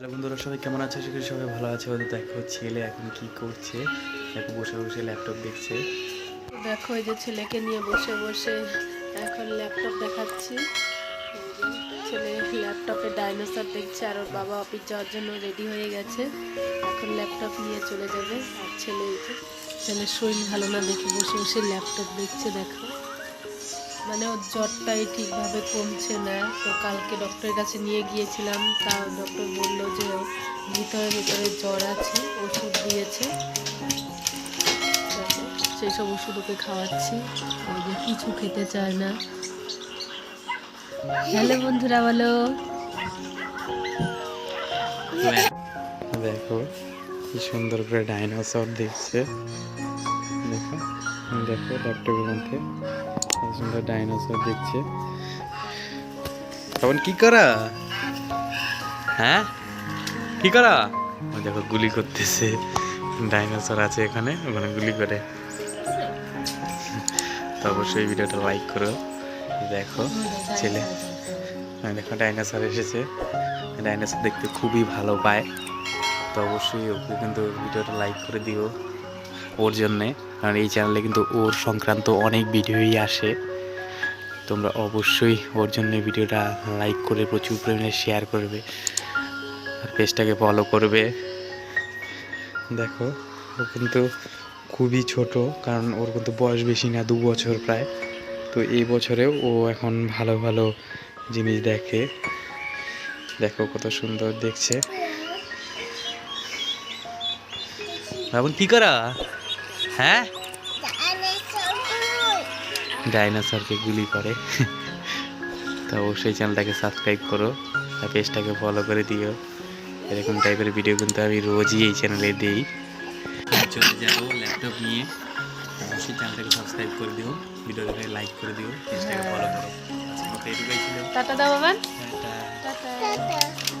Hello বন্ধুরা, সবাই কেমন আছে? করি সবাই ভালো আছে। ওদের দেখো ছেলে এখন কি করছে? দেখো, বসে বসে ল্যাপটপ দেখছে। দেখো, এই যে ছেলেকে নিয়ে বসে বসে এখন ল্যাপটপ দেখাচ্ছি। ছেলে ল্যাপটপে ডাইনোসর দেখছে, আর ওর বাবা অফিস যাওয়ার জন্য রেডি হয়ে গেছে। এখন ল্যাপটপ নিয়ে চলে যাবে। আর ছেলে ছেলের শরীর ভালো না দেখে বসে বসে ল্যাপটপ দেখছে, দেখো। মানে ওর জ্বরটাই ঠিকভাবে কমছে না। তো কালকে ডক্টরের কাছে নিয়ে গিয়েছিলাম। তা ডক্টর বলল যে ভিতরে ভিতরে জ্বর আছে, ওষুধ দিয়েছে। সেই সব ওষুধ ওকে খাওয়াচ্ছি। কিছু খেতে চায় না। হ্যালো বন্ধুরা, বলো। দেখো, কি সুন্দর করে ডাইনোসর দেখছে দেখো দেখো ল্যাপটপের মধ্যে। সুন্দর ডাইনোসর দেখছে। তখন কি করা? হ্যাঁ? কি করা? দেখো গুলি করতেছে। ডাইনোসর আছে এখানে ওখানে গুলি করে। তো অবশ্যই ভিডিওটা লাইক করো। দেখো ছেলে। হ্যাঁ, দেখো ডাইনোসর এসেছে। ডাইনোসর দেখতে খুবই ভালো পায়। তো অবশ্যই ওকে কিন্তু ভিডিওটা লাইক করে দিও। ওর জন্যে। কারণ এই চ্যানেলে কিন্তু ওর সংক্রান্ত অনেক ভিডিওই আসে। তোমরা অবশ্যই ওর জন্য ভিডিওটা লাইক করে, প্রচুর পরিমাণে শেয়ার করবে। আর পেজটাকে ফলো করবে। দেখো, ও কিন্তু খুবই ছোট, কারণ ওর কিন্তু বয়স বেশি না, দু বছর প্রায়। তো এই বছরেও ও এখন ভালো ভালো জিনিস দেখে। দেখো কত সুন্দর দেখছে। এখন কি করা? হ্যাঁ? ডাইনোসরকে গুলি করে। তো অবশ্যই চ্যানেলটাকে সাবস্ক্রাইব করো আর পেজটাকে ফলো করে দিও। এরকম টাইপের ভিডিও কিন্তু আমি রোজই এই চ্যানেলে দিই। চলে যাব ল্যাপটপ নিয়ে। অবশ্যই চ্যানেলটাকে সাবস্ক্রাইব করে দিও। ভিডিওটাকে লাইক করে দিও। পেজটাকে ফলো করো। মতো এটুকুই ছিল। টাটা দাও বাবান টাটা। টাটা।